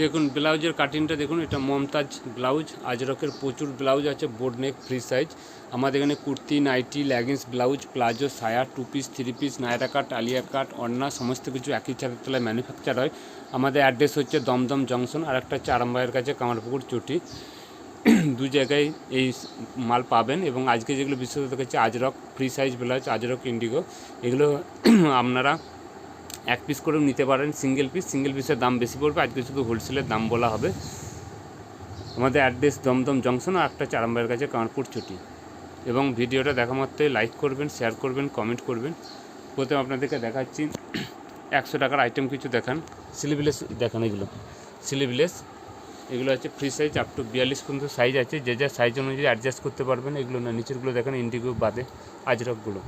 দেখুন, ব্লাউজের কাটিংটা দেখুন, এটা মমতাজ ব্লাউজ, আজরকের প্রচুর ব্লাউজ আছে বোর্ড নেক ফ্রি সাইজ আমাদের এখানে kurti, nightie leggings blouse, palazzo, সায়া two piece three piece Naira cut Alia cut Anna, সমস্ত কিছু একই ছাদের তলায় ম্যানুফ্যাকচার হয়। আমাদের অ্যাড্রেস হচ্ছে দমদম জংশন আর একটা চারামবাইয়ের কাছে, কামারপুকুর, চটি। দু জায়গায় এই মাল পাবেন এবং আজকে যেগুলো বিশেষত হচ্ছে Ajrak free size blouse, Ajrak indigo এগুলো আপনারা এক পিস করেও নিতে পারেন সিঙ্গেল পিস সিঙ্গেল পিসের দাম বেশি পড়বে। আজকে শুধু হোলসেলের দাম বলা হবে। আমাদের অ্যাড্রেস দমদম জংশন আর একটা চারাম্বাইয়ের কাছে কানপুর ছুটি এবং ভিডিওটা দেখা মাত্রই লাইক করবেন শেয়ার করবেন কমেন্ট করবেন। প্রথমে আপনাদেরকে দেখাচ্ছি, একশো টাকার আইটেম কিছু দেখান। সিলিভিলেস দেখান এগুলো। সিলিভিলেস এগুলো হচ্ছে ফ্রি সাইজ আপ টু বিয়াল্লিশ পর্যন্ত সাইজ আছে। যে যা সাইজ অনুযায়ী অ্যাডজাস্ট করতে পারবেন, এগুলো না, নিচেরগুলো দেখেন ইন্ডিগো বাদে, আজরকগুলো।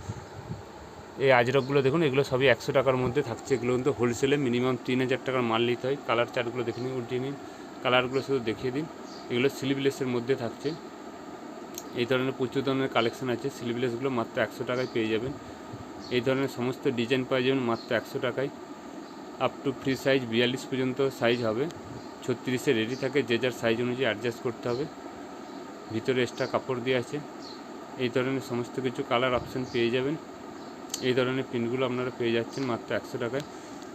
এই আজরকগুলো দেখুন, এগুলো সবই একশো টাকার মধ্যে থাকছে। এগুলো কিন্তু হোলসেলে মিনিমাম তিন হাজার টাকার মাল নিতে হয়। কালার চার্টগুলো দেখে নিন উল্টিয়ে নিন। কালারগুলো শুধু দেখিয়ে দিন। এগুলো স্লিভলেসের মধ্যে থাকছে। এই ধরনের প্রচুর ধরনের কালেকশন আছে। স্লিভলেসগুলো মাত্র একশো টাকায় পেয়ে যাবেন। এই ধরনের সমস্ত ডিজাইন পাওয়া যাবেন মাত্র একশো টাকায়। আপ টু ফ্রি সাইজ বিয়াল্লিশ পর্যন্ত সাইজ হবে। ছত্রিশে রেডি থাকে, যে যার সাইজ অনুযায়ী অ্যাডজাস্ট করতে হবে। ভিতরে এক্সট্রা কাপড় দিয়ে আছে। এই ধরনের সমস্ত কিছু কালার অপশান পেয়ে যাবেন। এই ধরনের পিনগুলো আপনারা পেয়ে যাচ্ছেন মাত্র একশো টাকায়।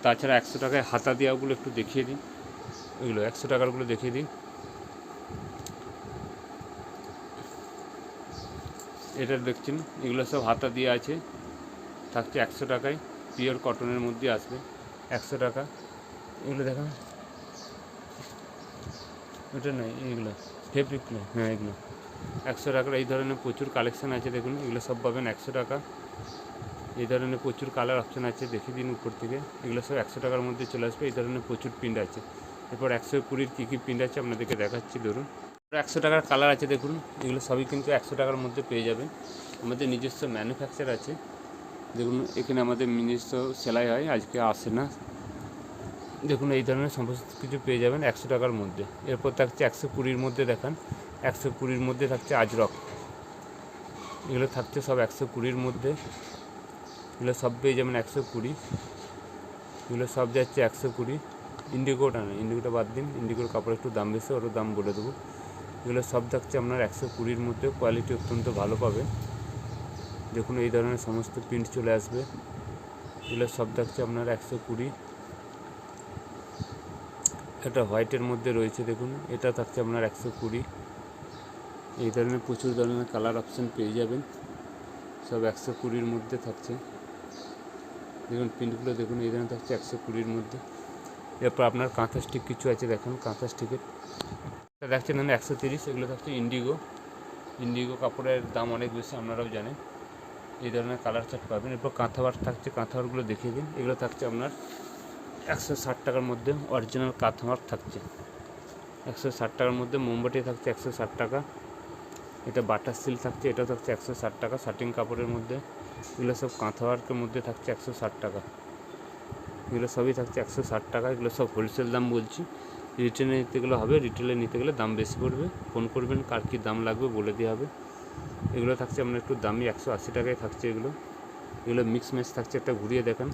তাছাড়া একশো টাকায় হাতা দেওয়াগুলো একটু দেখিয়ে দিন। এগুলো একশো টাকারগুলো দেখিয়ে দিন। এটা দেখছেন, এগুলো সব হাতা দিয়ে আছে। থাকছে একশো টাকায়, পিওর কটনের মধ্যে আসবে একশো টাকা। এগুলো দেখান। ওটা নয় এইগুলো ফেব্রিক নয় হ্যাঁ এগুলো। একশো টাকার এই ধরনের প্রচুর কালেকশান আছে, দেখুন, এগুলো সব পাবেন একশো টাকা। এই ধরনের প্রচুর কালার অপশান আছে, দেখে দিন উপর থেকে। এগুলো সব একশো টাকার মধ্যে চলে আসবে, এই ধরনের প্রচুর প্রিন্ট আছে। এরপর একশো কুড়ির কী কী প্রিন্ট আছে আপনাদেরকে দেখাচ্ছি, ধরুন। একশো টাকার কালার আছে, দেখুন। এগুলো সবই কিন্তু একশো টাকার মধ্যে পেয়ে যাবেন। আমাদের নিজস্ব ম্যানুফ্যাকচার আছে। দেখুন, এখানে আমাদের নিজস্ব সেলাই হয়, আজকে আসে না। দেখুন, এই ধরনের সমস্ত কিছু পেয়ে যাবেন একশো টাকার মধ্যে। এরপর থাকছে একশো কুড়ির মধ্যে দেখান। একশো কুড়ির মধ্যে থাকছে আজরক। এগুলো থাকছে সব একশো কুড়ির মধ্যে। এগুলো সব পেয়ে যাবেন একশো কুড়ি। এগুলো সব যাচ্ছে একশো কুড়ি। ইন্ডিগোটা না ইন্ডিগোটা বাদ দিন। ইন্ডিগোর কাপড় একটু দাম বেশি, ওরও দাম বলে দেবো। এগুলো সব থাকছে আপনার একশো কুড়ির মধ্যে কোয়ালিটি অত্যন্ত ভালো পাবে। দেখুন, এই ধরনের সমস্ত প্রিন্ট চলে আসবে। এগুলো সব থাকছে আপনার একশো কুড়ি। এটা হোয়াইটের মধ্যে রয়েছে, দেখুন। এটা থাকছে আপনার একশো কুড়ি। এই ধরনের প্রচুর ধরনের কালার অপশান পেয়ে যাবেন। সব একশো কুড়ির মধ্যে থাকছে। দেখুন প্রিন্টগুলো দেখুন, এই ধরনের থাকছে একশো কুড়ির মধ্যে। এরপর আপনার কাঁথা স্টিক কিছু আছে, দেখুন, কাঁথা স্টিকের এটা দেখছেন না একশো তিরিশ, এগুলো থাকছে ইন্ডিগো ইন্ডিগো কাপড়ের দাম অনেক বেশি, আপনারাও জানেন। এই ধরনের কালার চার্ট পাবেন। এরপর কাঁথা ওয়ার্ক থাকছে, কাঁথা ওয়ার্কগুলো দেখিয়ে দিন। এগুলো থাকছে আপনার একশো ষাট টাকার মধ্যে অরিজিনাল কাঁথা ওয়ার্ক থাকছে। একশো ষাট টাকার মধ্যে মোমবাতি থাকছে একশো ষাট টাকা। এটা বাটার সিল থাকছে, এটাও থাকছে একশো ষাট টাকা শার্টিং কাপড়ের মধ্যে। এগুলো সব কাঁথা ওয়ার্কের মধ্যে থাকছে একশো ষাট টাকা। এগুলো সবই থাকছে একশো ষাট টাকা, এগুলো সব হোলসেল দাম বলছি। রিটেলে নিতে গেলে হবে রিটেলে নিতে গেলে দাম বেশি পড়বে। ফোন করবেন, কার কী দাম লাগবে বলে দেওয়া হবে। এগুলো থাকছে আপনার একটু দামি, একশো আশি টাকায় থাকছে এগুলো। এগুলো মিক্স ম্যাচ থাকছে একটা, ঘুরিয়ে দেখেন।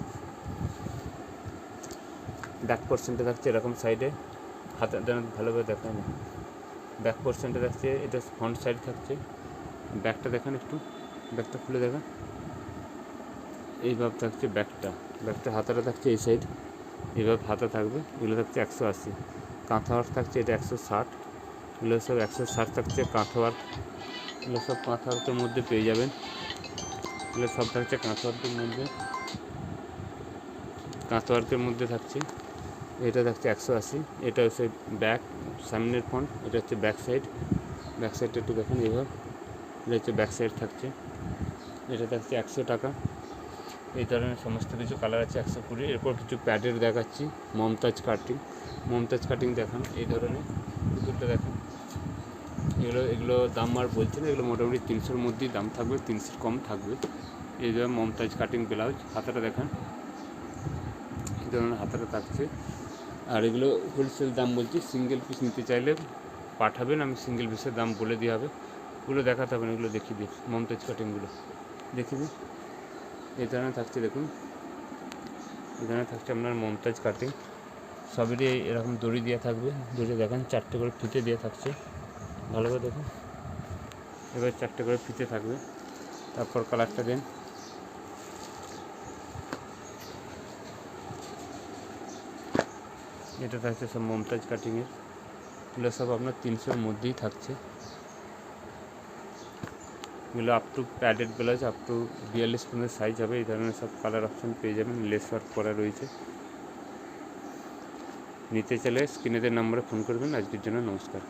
ব্যাক পার্সেন্টে থাকছে এরকম সাইডে হাতে ভালোভাবে দেখা যায় ব্যাক পোর্শনটা থাকছে, এটা ফ্রন্ট সাইড থাকছে। ব্যাকটা দেখেন একটু। ব্যাকটা খুলে দেখান। এইভাবে থাকছে ব্যাকটা ব্যাকটা হাতাটা থাকছে এই সাইড এইভাবে হাতা থাকবে, এগুলো থাকছে একশো আশি। কাঁথা ওয়ার্ক থাকছে এটা একশো ষাট। এগুলো সব একশো ষাট থাকছে কাঁথা ওয়ার্ক। এগুলো সব কাঁথা ওয়ার্কের মধ্যে পেয়ে যাবেন। এগুলো সব থাকছে কাঁথা ওয়ার্কের মধ্যে। কাঁথা ওয়ার্কের মধ্যে থাকছে। এটা থাকছে একশো আশি। এটা হচ্ছে ব্যাক, সামনের ফ্রন্ট এটা হচ্ছে ব্যাক সাইড ব্যাক সাইডটা একটু দেখেন এইভাবে এটা হচ্ছে ব্যাক সাইড থাকছে। এটা থাকছে একশো টাকা। এই ধরনের সমস্ত কিছু কালার আছে একশো কুড়ি। এরপর কিছু প্যাডের দেখাচ্ছি মমতাজ কাটিং মমতাজ কাটিং দেখান, এই ধরনের পুতুলটা দেখান। এগুলো এগুলো দাম আর বলছে না, এগুলো মোটামুটি তিনশোর মধ্যেই দাম থাকবে, তিনশোর কম থাকবে। এই ধরনের মমতাজ কাটিং ব্লাউজ হাতাটা দেখান। এই ধরনের হাতাটা থাকছে। আর এগুলো হোলসেল দাম বলছি সিঙ্গেল পিস নিতে চাইলে পাঠাবেন, আমি সিঙ্গেল পিসের দাম বলে দেওয়া হবে। ওগুলো দেখাতে হবে না, এগুলো দেখিয়ে দিই মমতাজ কাটিংগুলো দেখিয়ে দিই। এই ধরনের থাকছে, দেখুন। এই ধরনের থাকছে আপনার মমতাজ কাটিং। সবেরই এরকম দড়ি দেওয়া থাকবে। দড়ি দেখেন, চারটে করে ফিতে দেওয়া থাকছে। ভালো করে দেখুন। এবার চারটে করে ফিতে থাকবে। তারপর কালারটা দেন। এটা থাকছে সব মমতাজ কাটিংয়ের এগুলো সব আপনার তিনশোর মধ্যেই থাকছে। এগুলো up to padded blouse up to বিয়াল্লিশ পর্যন্ত সাইজ হবে, এই ধরনের সব কালার অপশন পেয়ে যাবেন লেস ওয়ার্ক করা রয়েছে। নিতে চাইলে স্ক্রিনেদের নম্বরে ফোন করবেন, আজকের জন্য নমস্কার।